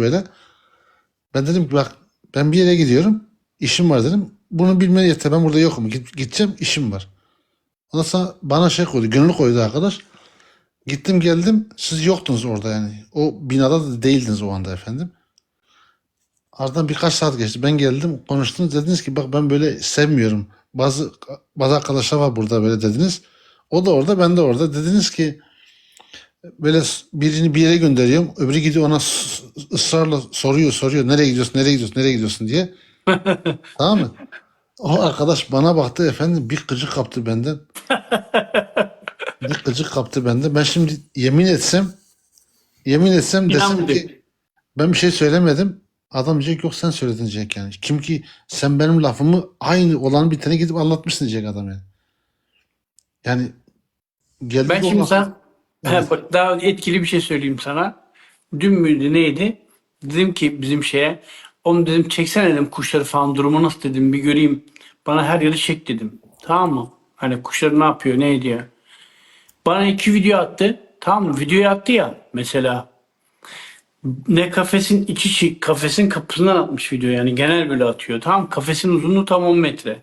böyle. Ben dedim ki bak ben bir yere gidiyorum. işim var dedim. Bunu bilmeye yeter. Ben burada yokum. Git, gideceğim işim var. Ondan sonra bana şey koydu. Gönül koydu arkadaş. Gittim geldim. Siz yoktunuz orada yani. O binada da değildiniz o anda efendim. Aradan birkaç saat geçti. Ben geldim konuştunuz. Dediniz ki bak ben böyle sevmiyorum. Bazı bazı arkadaşlar var burada böyle dediniz. O da orada ben de orada. Dediniz ki böyle birini bir yere gönderiyorum. Öbürü gidiyor ona ısrarla soruyor soruyor. Nereye gidiyorsun nereye gidiyorsun nereye gidiyorsun diye. tamam mı? O arkadaş bana baktı efendim bir gıcık kaptı benden. bir gıcık kaptı benden. Ben şimdi yemin etsem yemin etsem desem ki ben bir şey söylemedim. Adam diyecek yok sen söyledin diyecek yani. Kim ki sen benim lafımı aynı olan bitene gidip anlatmışsın diyecek adam yani. Yani geldik Ben şimdi lafı- bak daha etkili bir şey söyleyeyim sana. Dün müydü neydi? Dedim ki bizim şeye onu dedim çeksene dedim kuşları falan durumu nasıl dedim bir göreyim. Bana her yeri çek dedim. Tamam mı? Hani kuşlar ne yapıyor ne ediyor. Bana iki video attı. Tamam mı? Videoyu attı ya mesela. Ne kafesin içi çi- kafesin kapısından atmış video yani genel böyle atıyor. Tamam? Kafesin uzunluğu tam 10 metre.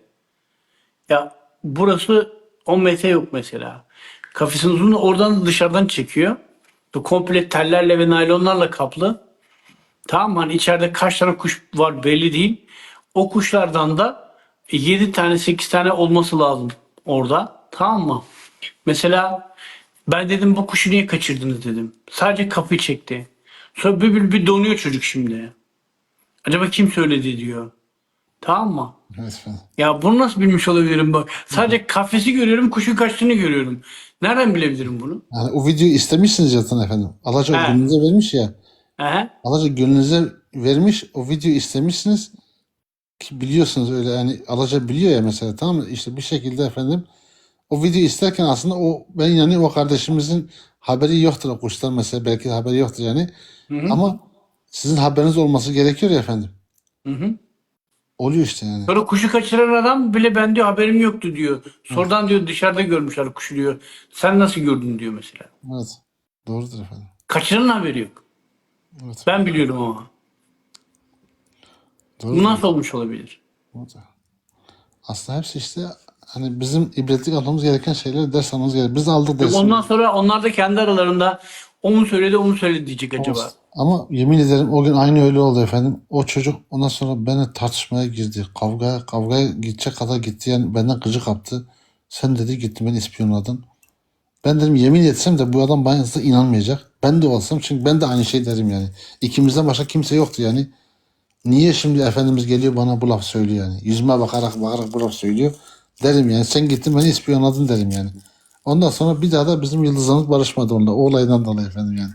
Ya burası 10 metre yok mesela. Kafesin uzunluğu oradan dışarıdan çekiyor. Bu komple tellerle ve naylonlarla kaplı. Tamam mı? Hani içeride kaç tane kuş var belli değil. O kuşlardan da 7 tane 8 tane olması lazım orada. Tamam mı? Mesela ben dedim bu kuşu niye kaçırdınız dedim. Sadece kapıyı çekti. Sonra bir, bir, bir donuyor çocuk şimdi. Acaba kim söyledi diyor. Tamam mı? Efendim. Ya bunu nasıl bilmiş olabilirim bak. Sadece kafesi görüyorum, kuşun kaçtığını görüyorum. Nereden bilebilirim bunu? Yani o videoyu istemişsiniz zaten efendim. Alaca He. gönlünüze vermiş ya. Ehe. Alaca gönlünüze vermiş. O videoyu istemişsiniz. Ki biliyorsunuz öyle yani Alaca biliyor ya mesela tamam mı? İşte bir şekilde efendim o videoyu isterken aslında o ben yani o kardeşimizin haberi yoktur o kuştan mesela belki haberi yoktur yani. Hı hı. Ama sizin haberiniz olması gerekiyor ya efendim. Hı hı. Oluyor işte yani. Sonra kuşu kaçıran adam bile ben diyor haberim yoktu diyor. Sonradan diyor dışarıda görmüşler kuşu diyor. Sen nasıl gördün diyor mesela. Evet. Doğrudur efendim. Kaçıranın haberi yok. Evet. Ben biliyorum ama. Doğrudur. Bu nasıl olmuş olabilir? Doğrudur. Aslında hepsi işte hani bizim ibretlik almamız gereken şeyler ders almamız gerekiyor. Biz aldık dersini. Ondan sonra onlar da kendi aralarında o mu söyledi o mu söyledi diyecek acaba. Ama yemin ederim o gün aynı öyle oldu efendim. O çocuk ondan sonra benimle tartışmaya girdi. Kavgaya, kavgaya gidecek kadar gitti. Yani benden gıcık kaptı. Sen dedi gitti beni ispiyonladın. Ben dedim yemin etsem de bu adam bana inanmayacak. Ben de olsam çünkü ben de aynı şey derim yani. İkimizden başka kimse yoktu yani. Niye şimdi Efendimiz geliyor bana bu laf söylüyor yani. Yüzüme bakarak bakarak bu laf söylüyor. Derim yani sen gittin beni ispiyonladın derim yani. Ondan sonra bir daha da bizim yıldızlarımız barışmadı onunla. O olaydan dolayı efendim yani.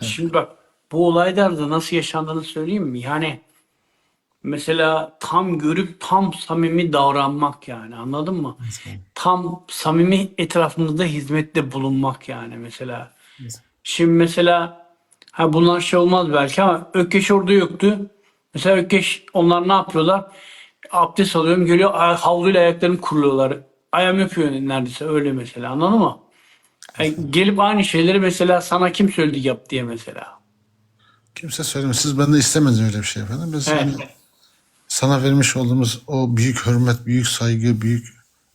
Şimdi bak bu olaylarda nasıl yaşandığını söyleyeyim mi? Yani mesela tam görüp tam samimi davranmak yani anladın mı? Tam samimi etrafımızda hizmette bulunmak yani mesela. Şimdi mesela ha bunlar şey olmaz belki ama Ökkeş orada yoktu. Mesela Ökkeş onlar ne yapıyorlar? Abdest alıyorum geliyor havluyla ayaklarını kuruluyorlar. Ayağım yapıyor neredeyse öyle mesela anladın mı? Yani gelip aynı şeyleri mesela sana kim söyledi yap diye mesela. Kimse söylemez. Siz benden istemediniz öyle bir şey efendim. Biz Evet. hani sana vermiş olduğumuz o büyük hürmet, büyük saygı, büyük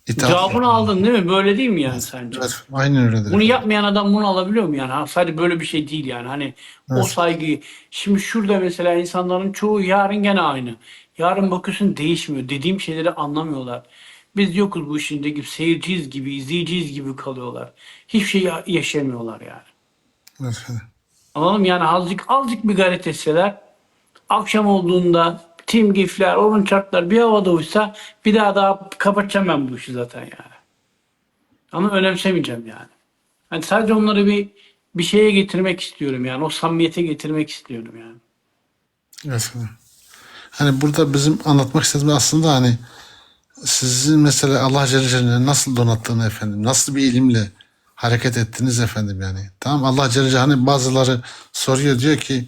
itaat. Cevabını aldın değil mi? Böyle değil mi yani sence? Evet, aynen öyledir. Bunu yapmayan adam bunu alabiliyor mu yani? Ha, sadece böyle bir şey değil yani. Hani o Evet. saygıyı. Şimdi şurada mesela insanların çoğu yarın gene aynı. Yarın bakıyorsun değişmiyor. Dediğim şeyleri anlamıyorlar. Biz yokuz bu işinde gibi seyirciyiz gibi, izleyiciyiz gibi kalıyorlar. Hiçbir şey ya- yaşamıyorlar yani. Evet, mı? Yani azıcık azıcık bir gayret etseler akşam olduğunda tim gifler, orun çarklar bir havada uysa bir daha daha kapatacağım ben bu işi zaten yani. Ama önemsemeyeceğim yani. Hani sadece onları bir bir şeye getirmek istiyorum yani. O samimiyete getirmek istiyorum yani. Evet. Hani burada bizim anlatmak istediğimiz aslında hani sizin mesela Allah Celle Celaluhu nasıl donattığını efendim, nasıl bir ilimle hareket ettiniz efendim yani. Tamam Allah Celle Celaluhu hani bazıları soruyor diyor ki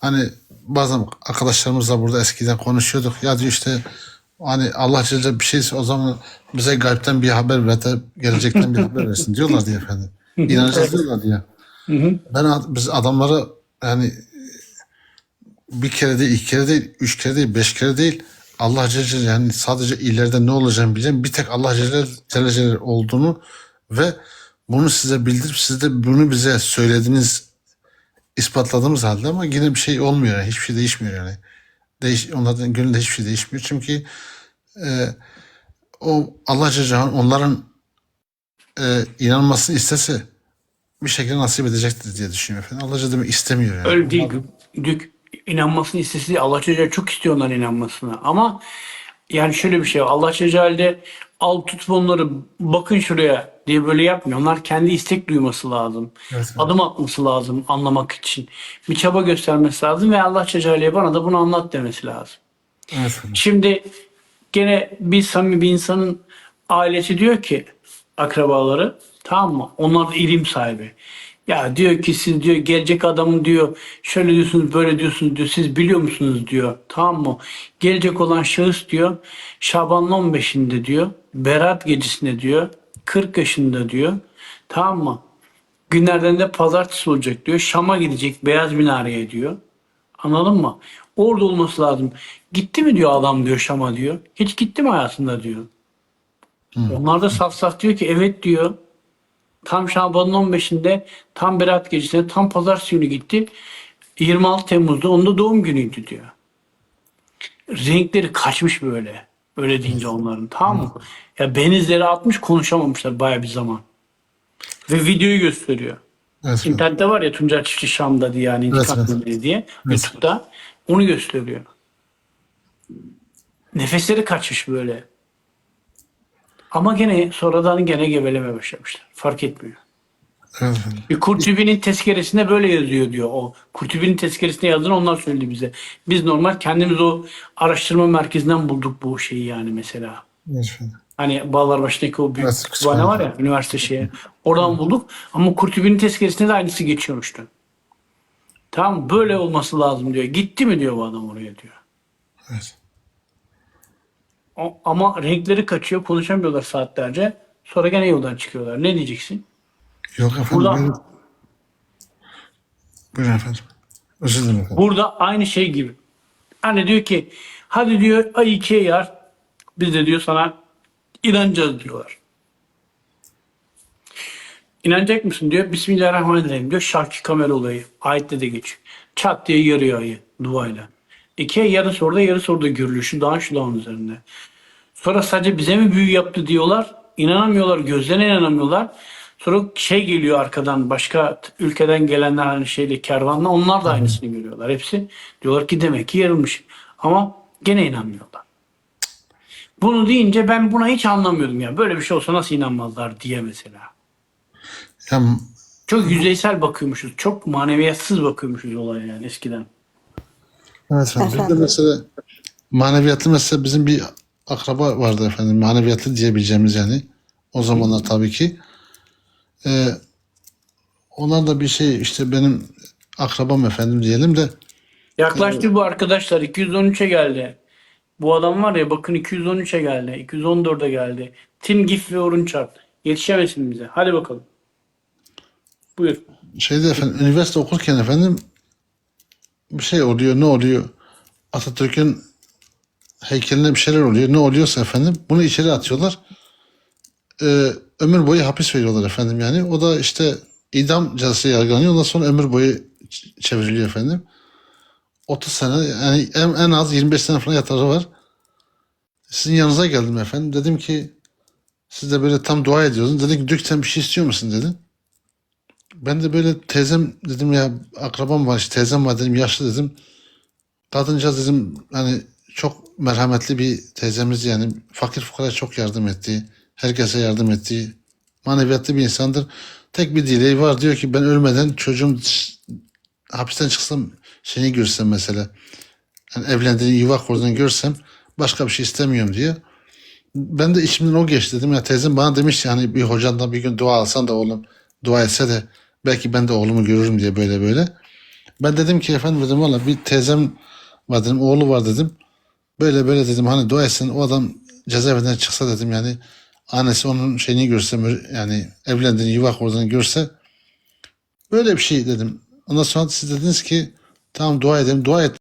hani bazen arkadaşlarımızla burada eskiden konuşuyorduk. Ya diyor işte hani Allah Celle Celaluhu bir şeyse o zaman bize gaybten bir haber ver de gelecekten bir haber versin diyorlar diye efendim. İnanacağız diyorlar diye. Ben biz adamlara yani bir kere değil, iki kere değil, üç kere değil, beş kere değil. Allah Celle Celaluhu yani sadece ileride ne olacağını bilen bir tek Allah Celle Celle Celaluhu olduğunu ve bunu size bildirip siz de bunu bize söylediğiniz ispatladığımız halde ama yine bir şey olmuyor. Yani. Hiçbir şey değişmiyor yani. Değiş, onlardan gönlünde hiçbir şey değişmiyor. Çünkü e, o Allah Celle Celaluhu onların e, inanmasını istese bir şekilde nasip edecektir diye düşünüyorum efendim. Allah Celle istemiyor yani. Öyle değil. İnanmasını istesi Allah Celle çok istiyor onların inanmasını. Ama yani şöyle bir şey var. Allah Celle al tut onları bakın şuraya diye böyle yapmıyor. Onlar kendi istek duyması lazım. Evet. Adım atması lazım anlamak için. Bir çaba göstermesi lazım ve Allah Celle bana da bunu anlat demesi lazım. Evet. Şimdi gene bir samimi bir insanın ailesi diyor ki akrabaları tamam mı? Onlar da ilim sahibi. Ya diyor ki siz diyor gelecek adamın diyor şöyle diyorsunuz böyle diyorsunuz diyor siz biliyor musunuz diyor tamam mı? Gelecek olan şahıs diyor Şaban'ın 15'inde diyor Berat gecesinde diyor 40 yaşında diyor tamam mı? Günlerden de pazartesi olacak diyor. Şam'a gidecek beyaz minareye diyor. Anladın mı? Orada olması lazım. Gitti mi diyor adam diyor Şam'a diyor. Hiç gitti mi hayatında diyor. Onlar da saf saf diyor ki evet diyor. Tam Şaban'ın 15'inde tam Berat gecesinde tam pazartesi günü gitti. 26 Temmuz'da onun da doğum günüydü diyor. Renkleri kaçmış böyle. Öyle deyince onların tamam mı? Ya benizleri atmış konuşamamışlar baya bir zaman. Ve videoyu gösteriyor. Evet. İnternette var ya Tuncay Çiftçi Şam'da diye yani Evet, intikam evet. Diye YouTube'da onu gösteriyor. Nefesleri kaçmış böyle. Ama gene sonradan gene geveleme başlamışlar. Fark etmiyor. Evet. Bir Kurtubi'nin tezkeresinde böyle yazıyor diyor o. Kurtubi'nin tezkeresinde yazdığını onlar söyledi bize. Biz normal kendimiz o araştırma merkezinden bulduk bu şeyi yani mesela. Evet. Hani Bağlarbaşı'ndaki o büyük Evet, kütüphane var ya üniversite şeye. Oradan bulduk ama Kurtubi'nin tezkeresinde de aynısı geçiyormuştu. Tamam böyle olması lazım diyor. Gitti mi diyor bu adam oraya diyor. Evet. Ama renkleri kaçıyor konuşamıyorlar saatlerce. Sonra gene yoldan çıkıyorlar. Ne diyeceksin? Yok efendim. Burada- ben- Buyurun efendim. Özür dilerim efendim. Burada aynı şey gibi. Hani diyor ki hadi diyor ay ikiye yar. Biz de diyor sana inanacağız diyorlar. İnanacak mısın diyor. Bismillahirrahmanirrahim diyor. Şarkı kamera olayı. Ayette de geçiyor. Çat diye yarıyor ayı duayla. İkiye yarısı orada yarısı orada görülüyor. Şu dağın şu dağın üzerinde. Sonra sadece bize mi büyü yaptı diyorlar. İnanamıyorlar. Gözlerine inanamıyorlar. Sonra şey geliyor arkadan başka ülkeden gelenler hani şeyle kervanla onlar da aynısını görüyorlar. Hepsi diyorlar ki demek ki yarılmış. Ama gene inanmıyorlar. Bunu deyince ben buna hiç anlamıyordum ya. Böyle bir şey olsa nasıl inanmazlar diye mesela. Ya, Çok yüzeysel bakıyormuşuz. Çok maneviyatsız bakıyormuşuz olaya yani eskiden. evet efendim. Bir de Efendim? mesela maneviyatlı mesela bizim bir akraba vardı efendim. Maneviyatlı diyebileceğimiz yani. O zamanlar tabii ki. Ee, onlar da bir şey işte benim akrabam efendim diyelim de Yaklaştı bu arkadaşlar. 213'e geldi. Bu adam var ya bakın 213'e geldi. 214'e geldi. Tim Gif ve Orun Çarp. Yetişemesin bize. Hadi bakalım. Buyur. şeyde efendim üniversite okurken efendim bir şey oluyor ne oluyor Atatürk'ün heykeline bir şeyler oluyor. Ne oluyorsa efendim bunu içeri atıyorlar. Ee, ömür boyu hapis veriyorlar efendim yani. O da işte idam cezası yargılanıyor. Ondan sonra ömür boyu çevriliyor efendim. 30 sene yani en, en az 25 sene falan yatarı var. Sizin yanınıza geldim efendim. Dedim ki siz de böyle tam dua ediyorsunuz. Dedi ki Dük sen bir şey istiyor musun? dedi ben de böyle teyzem dedim ya akrabam var işte teyzem var dedim yaşlı dedim. Kadıncağız dedim hani çok merhametli bir teyzemiz yani fakir fukara çok yardım etti. Herkese yardım etti. Maneviyatlı bir insandır. Tek bir dileği var diyor ki ben ölmeden çocuğum hapisten çıksam seni görsem mesela. Yani evlendiğini yuva kurduğunu görsem başka bir şey istemiyorum diyor. Ben de içimden o geçti dedim ya teyzem bana demiş yani bir hocandan bir gün dua alsan da oğlum dua etse de belki ben de oğlumu görürüm diye böyle böyle. Ben dedim ki efendim dedim valla bir teyzem var dedim oğlu var dedim. Böyle böyle dedim hani dua etsin o adam cezaevinden çıksa dedim yani annesi onun şeyini görse yani evlendiğini yuva kurduğunu görse böyle bir şey dedim. Ondan sonra siz dediniz ki tamam dua edelim dua et.